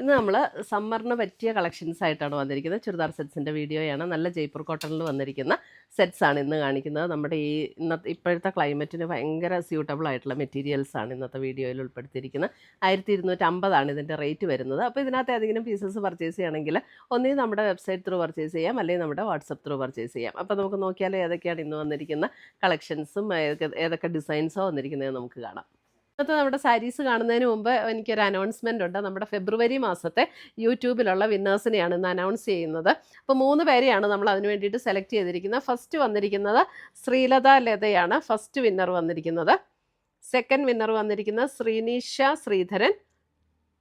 ഇന്ന് നമ്മൾ സമ്മറിന് പറ്റിയ കളക്ഷൻസ് ആയിട്ടാണ് വന്നിരിക്കുന്നത്. ചുരിദാർ സെറ്റ്സിന്റെ വീഡിയോയാണ്. നല്ല ജയ്പൂർ കോട്ടണിൽ വന്നിരിക്കുന്ന സെറ്റ്സ് ആണ് ഇന്ന് കാണിക്കുന്നത്. നമ്മുടെ ഈ ഇന്നത്തെ ഇപ്പോഴത്തെ ക്ലൈമറ്റിന് ഭയങ്കര സ്യൂട്ടബിൾ ആയിട്ടുള്ള മെറ്റീരിയൽസ് ആണ് ഇന്നത്തെ വീഡിയോയിൽ ഉൾപ്പെടുത്തിയിരിക്കുന്നത്. ആയിരത്തി ഇരുന്നൂറ്റമ്പതാണ് ഇതിന്റെ റേറ്റ് വരുന്നത്. അപ്പോൾ ഇതിനകത്ത് ഏതെങ്കിലും പീസസ് പർച്ചേസ് ചെയ്യണമെങ്കിൽ ഒന്നേ നമ്മുടെ വെബ്സൈറ്റ് ത്രൂ പർച്ചേസ് ചെയ്യാം. അല്ലെങ്കിൽ നമ്മുടെ വാട്സപ്പ് ത്രൂ പർച്ചേസ് ചെയ്യാം. അപ്പോൾ നമുക്ക് നോക്കിയാൽ ഏതൊക്കെയാണ് ഇന്ന് വന്നിരിക്കുന്ന കളക്ഷൻസും ഏതൊക്കെ ഡിസൈൻസോ വന്നിരിക്കുന്നത് നമുക്ക് കാണാം. ഇന്നത്തെ നമ്മുടെ സാരീസ് കാണുന്നതിന് മുമ്പ് എനിക്കൊരു അനൗൺസ്മെന്റ് ഉണ്ട്. നമ്മുടെ ഫെബ്രുവരി മാസത്തെ യൂട്യൂബിലുള്ള വിന്നേഴ്സിനെയാണ് ഇന്ന് അനൗൺസ് ചെയ്യുന്നത്. അപ്പോൾ മൂന്ന് പേരെയാണ് നമ്മൾ അതിന് വേണ്ടിയിട്ട് സെലക്ട് ചെയ്തിരിക്കുന്നത്. ഫസ്റ്റ് വന്നിരിക്കുന്നത് ശ്രീലത ലതയാണ്. ഫസ്റ്റ് വിന്നർ വന്നിരിക്കുന്നത്. സെക്കൻഡ് വിന്നർ വന്നിരിക്കുന്നത് ശ്രീനീഷ ശ്രീധരൻ.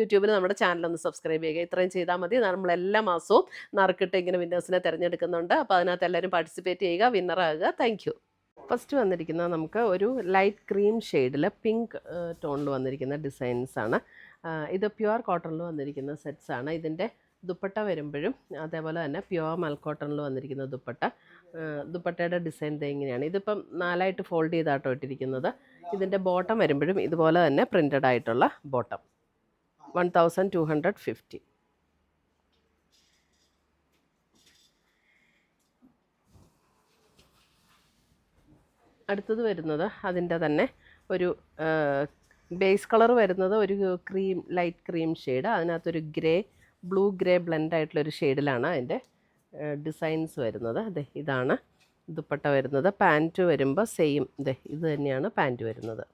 യൂട്യൂബിൽ നമ്മുടെ ചാനൽ ഒന്ന് സബ്സ്ക്രൈബ് ചെയ്യുക. ഇത്രയും ചെയ്താൽ മതി. നമ്മൾ എല്ലാ മാസവും നറുക്കിട്ട് ഇങ്ങനെ വിന്നേഴ്സിനെ തിരഞ്ഞെടുക്കുന്നുണ്ട്. അപ്പോൾ അതിനകത്ത് എല്ലാവരും പാർട്ടിസിപ്പേറ്റ് ചെയ്യുക വിന്നറാകുക താങ്ക് ഫസ്റ്റ് വന്നിരിക്കുന്നത് നമുക്ക് ഒരു ലൈറ്റ് ക്രീം ഷെയ്ഡിൽ പിങ്ക് ടോണിൽ വന്നിരിക്കുന്ന ഡിസൈൻസ് ആണ്. ഇത് പ്യുവർ കോട്ടണിൽ വന്നിരിക്കുന്ന സെറ്റ്സ് ആണ്. ഇതിന്റെ ദുപ്പട്ട വരുമ്പോഴും അതേപോലെ തന്നെ പ്യുവർ മൽക്കോട്ടണിൽ വന്നിരിക്കുന്ന ദുപ്പട്ട. ദുപ്പട്ടയുടെ ഡിസൈൻ ഇങ്ങനെയാണ്. ഇതിപ്പം നാലായിട്ട് ഫോൾഡ് ചെയ്താട്ടോ ഇട്ടിരിക്കുന്നത്. ഇതിന്റെ ബോട്ടം വരുമ്പോഴും ഇതുപോലെ തന്നെ പ്രിന്റഡ് ആയിട്ടുള്ള bottom one thousand two hundred fifty അടുത്തത് വരുന്നത് അതിന്റെ തന്നെ ഒരു ബേസ് കളർ വരുന്നത് ഒരു ക്രീം ലൈറ്റ് ക്രീം ഷെയ്ഡ് അതിനകത്തൊരു ഗ്രേ ബ്ലൂ ഗ്രേ ബ്ലെൻഡ് ആയിട്ടുള്ള ഒരു ഷെയ്ഡിലാണ് അതിന്റെ ഡിസൈൻസ് വരുന്നത്. അതെ ഇതാണ് ദുപ്പട്ട വരുന്നത്. പാന്റ് വരുമ്പോൾ സെയിം ഇതെ ഇത് തന്നെയാണ് പാന്റ് വരുന്നത്.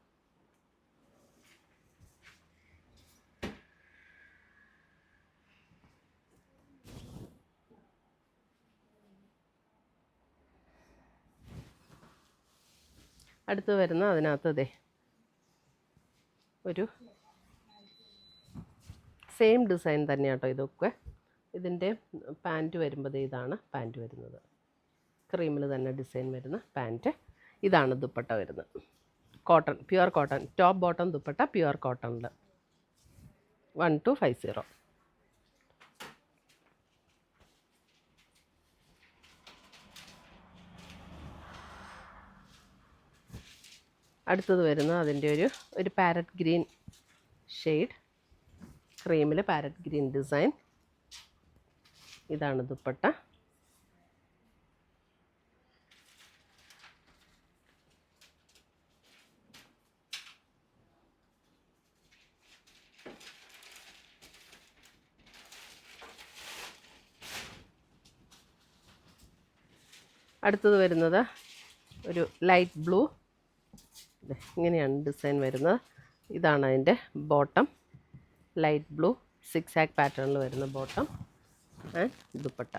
അടുത്ത് വരുന്ന അതിനകത്തതെ ഒരു സെയിം ഡിസൈൻ തന്നെയാട്ടോ ഇതൊക്കെ. ഇതിന്റെ പാന്റ് വരുമ്പോൾ ഇതാണ് പാന്റ് വരുന്നത്. ക്രീമിൽ തന്നെ ഡിസൈൻ വരുന്ന പാന്റ് ഇതാണ് ദുപ്പട്ട വരുന്നത്. Cotton pure cotton top bottom dupatta pure കോട്ടണിൽ വൺ ടു ഫൈവ് സീറോ അടുത്തത് വരുന്നത് അതിന്റെ ഒരു ഒരു പാരറ്റ് ഗ്രീൻ ഷെയ്ഡ് ക്രീമിൽ പാരറ്റ് ഗ്രീൻ ഡിസൈൻ ഇതാണ് ദുപ്പട്ട. അടുത്തത് വരുന്നത് ഒരു ലൈറ്റ് ബ്ലൂ ഇങ്ങനെയാണ് ഡിസൈൻ വരുന്നത്. ഇതാണ് അതിന്റെ ബോട്ടം ലൈറ്റ് ബ്ലൂ സിക്സ് ആക്ക് പാറ്റേണിൽ വരുന്ന ബോട്ടം ആൻഡ് ദുപ്പട്ട.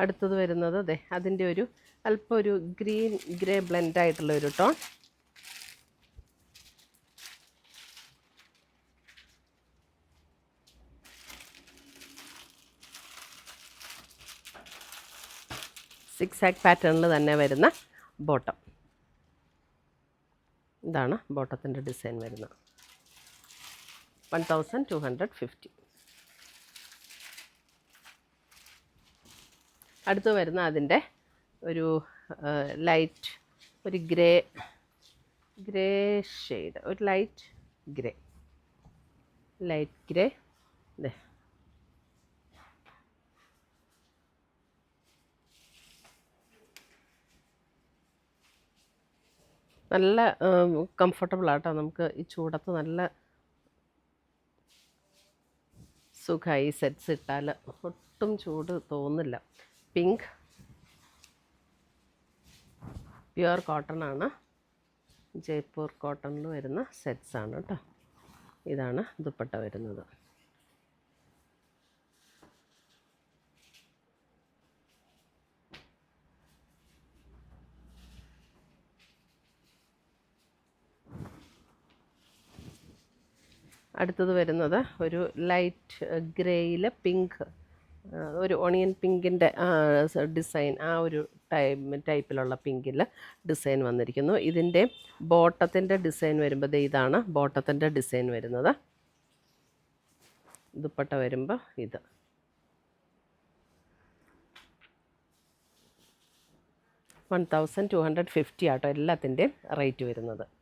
അടുത്തത് വരുന്നത് അതെ അതിന്റെ ഒരു അല്പം ഒരു ഗ്രീൻ ഗ്രേ ബ്ലെൻഡ് ആയിട്ടുള്ള ഒരു ടോൺ സിക്സ് പാറ്റേണിൽ തന്നെ വരുന്ന ബോട്ടം. ഇതാണ് ബോട്ടത്തിന്റെ ഡിസൈൻ വരുന്നത്. One thousand two hundred fifty. അടുത്ത് വരുന്ന അതിന്റെ ഒരു ലൈറ്റ് ഒരു ഗ്രേ ഗ്രേ ഷെയ്ഡ് ഒരു ലൈറ്റ് ഗ്രേ ലൈറ്റ് ഗ്രേ ഇതേ നല്ല കംഫർട്ടബിൾ ആട്ടോ. നമുക്ക് ഈ ചൂടത്ത് നല്ല സുഖമായി സെറ്റ്സ് ഇട്ടാൽ ഒട്ടും ചൂട് തോന്നില്ല. പിങ്ക് പ്യുവർ കോട്ടൺ ആണ്. ജയ്പൂർ കോട്ടണിൽ വരുന്ന സെറ്റ്സ് ആണ് കേട്ടോ ഇതാണ് ദുപ്പട്ട വരുന്നത്. അടുത്തത് വരുന്നത് ഒരു ലൈറ്റ് ഗ്രേയിൽ പിങ്ക് ഒരു ഓണിയൻ പിങ്കിന്റെ ഡിസൈൻ ആ ഒരു ടൈപ്പ് ടൈപ്പിലുള്ള പിങ്കിൽ ഡിസൈൻ വന്നിരിക്കുന്നു. ഇതിന്റെ ബോട്ടത്തിന്റെ ഡിസൈൻ വരുമ്പോൾ ഇതാണ് ബോട്ടത്തിന്റെ ഡിസൈൻ വരുന്നത്. ദുപ്പട്ട വരുമ്പോൾ ഇത്. One thousand two hundred fifty ആട്ടോ എല്ലാത്തിന്റെയും റേറ്റ് വരുന്നത്.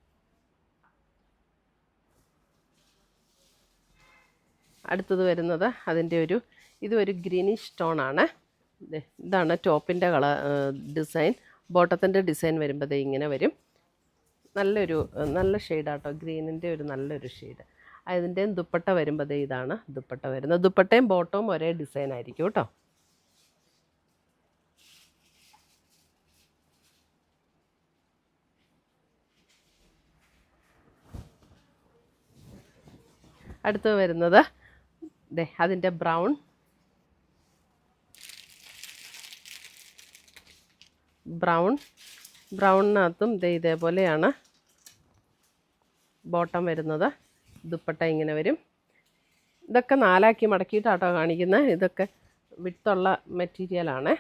അടുത്തത് വരുന്നത് അതിന്റെ ഒരു ഇതൊരു ഗ്രീനിഷ് ടോണാണ് ഇതാണ് ടോപ്പിന്റെ കള ഡിസൈൻ. ബോട്ടത്തിന്റെ ഡിസൈൻ വരുമ്പോഴത്തേ ഇങ്ങനെ വരും. നല്ലൊരു നല്ല ഷെയ്ഡാട്ടോ ഗ്രീനിന്റെ ഒരു നല്ലൊരു ഷെയ്ഡ്. അതിന്റെയും ദുപ്പട്ട വരുമ്പോഴത്തേ ഇതാണ് ദുപ്പട്ട വരുന്നത്. ദുപ്പട്ടയും ബോട്ടവും ഒരേ ഡിസൈൻ ആയിരിക്കും കേട്ടോ. അടുത്ത് വരുന്നത് ദേ അതിന്റെ ബ്രൗൺ. ബ്രൗൺ. ബ്രൗണിനകത്തും ദേ ഇതേപോലെയാണ് ബോട്ടം വരുന്നത്. ദുപ്പട്ട ഇങ്ങനെ വരും. ഇതൊക്കെ നാലാക്കി മടക്കിയിട്ടാട്ടോ കാണിക്കുന്നത് ഇതൊക്കെ വിട്ടുള്ള മെറ്റീരിയലാണ്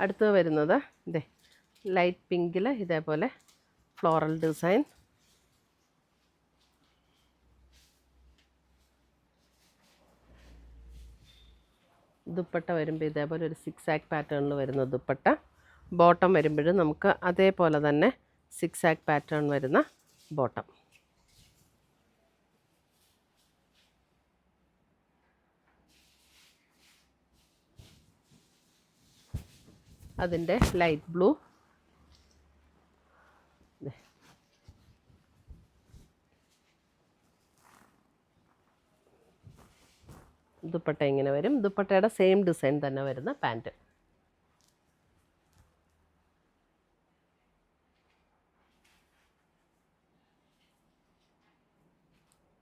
അടുത്തത് വരുന്നത് ഇതേ ലൈറ്റ് പിങ്കിൽ ഇതേപോലെ ഫ്ലോറൽ ഡിസൈൻ ദുപ്പട്ട വരുമ്പോൾ ഇതേപോലെ ഒരു സിക്സ് ആക്ക് പാറ്റേണിൽ വരുന്ന ദുപ്പട്ട. ബോട്ടം വരുമ്പോഴും നമുക്ക് അതേപോലെ തന്നെ സിക്സ് ആക്ക് പാറ്റേൺ വരുന്ന ബോട്ടം അതിന്റെ ലൈറ്റ് ബ്ലൂ ദുപ്പട്ട ഇങ്ങനെ വരും. ദുപ്പട്ടയുടെ സെയിം ഡിസൈൻ തന്നെ വരുന്ന പാന്റ്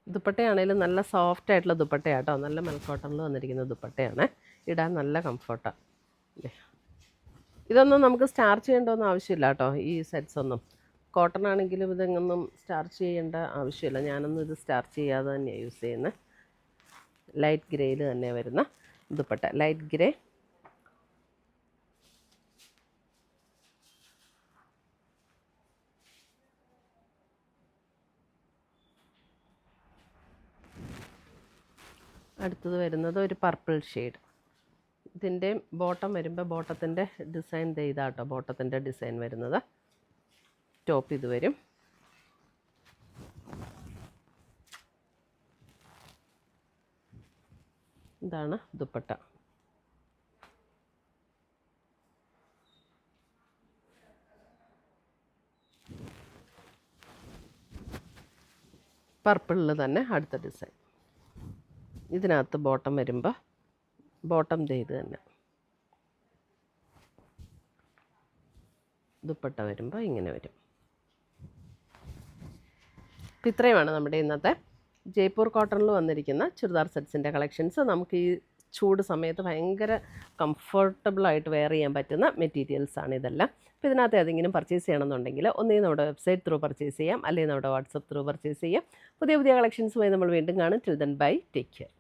ദുപ്പട്ടയാണേലും നല്ല സോഫ്റ്റ് ആയിട്ടുള്ള ദുപ്പട്ടയാട്ടോ. നല്ല മെൽക്കോട്ടണിൽ വന്നിരിക്കുന്ന ദുപ്പട്ടയാണ്. ഇടാൻ നല്ല കംഫർട്ടാണ് ഇതൊന്നും നമുക്ക് സ്റ്റാർച്ച് ചെയ്യേണ്ടതൊന്നും ആവശ്യമില്ല കേട്ടോ ഈ സെറ്റ്സ് ഒന്നും. കോട്ടൺ ആണെങ്കിലും ഇതെങ്ങൊന്നും സ്റ്റാർച്ച് ചെയ്യേണ്ട ആവശ്യമില്ല. ഞാനൊന്നും ഇത് സ്റ്റാർച്ച് ചെയ്യാതെ തന്നെയാണ് യൂസ് ചെയ്യുന്നത് ലൈറ്റ് ഗ്രേയിൽ തന്നെ വരുന്ന ദുപ്പട്ട. ലൈറ്റ് ഗ്രേ അടുത്തത് വരുന്നത് ഒരു പർപ്പിൾ ഷെയ്ഡ് ഇതിന്റെ ബോട്ടം വരുമ്പോൾ ബോട്ടത്തിന്റെ ഡിസൈൻ ഇതാട്ടോ ബോട്ടത്തിന്റെ ഡിസൈൻ വരുന്നത്. ടോപ്പ് ഇത് വരും. ഇതാണ് ദുപ്പട്ട. പർപ്പിളിൽ തന്നെ അടുത്ത ഡിസൈൻ. ഇതിനകത്ത് ബോട്ടം വരുമ്പോൾ ബോട്ടം ചെയ്ത് തന്നെ. ദുപ്പട്ട വരുമ്പോൾ ഇങ്ങനെ വരും. അപ്പം ഇത്രയുമാണ് നമ്മുടെ ഇന്നത്തെ ജയ്പൂർ കോട്ടണിൽ വന്നിരിക്കുന്ന ചുരിദാർ സെറ്റ്സിന്റെ കളക്ഷൻസ് നമുക്ക് ഈ ചൂട് സമയത്ത് ഭയങ്കര കംഫർട്ടബിളായിട്ട് വെയർ ചെയ്യാൻ പറ്റുന്ന മെറ്റീരിയൽസ് ആണ് ഇതെല്ലാം. അപ്പോൾ ഇതിനകത്ത് ഏതെങ്കിലും പർച്ചേസ് ചെയ്യണമെന്നുണ്ടെങ്കിൽ ഒന്നേ നമ്മുടെ വെബ്സൈറ്റ് ത്രൂ പർച്ചേസ് ചെയ്യാം. അല്ലെങ്കിൽ നമ്മുടെ വാട്സപ്പ് ത്രൂ പർച്ചേസ് ചെയ്യാം. പുതിയ പുതിയ കളക്ഷൻസുമായി നമ്മൾ വീണ്ടും കാണും. Till then bye take care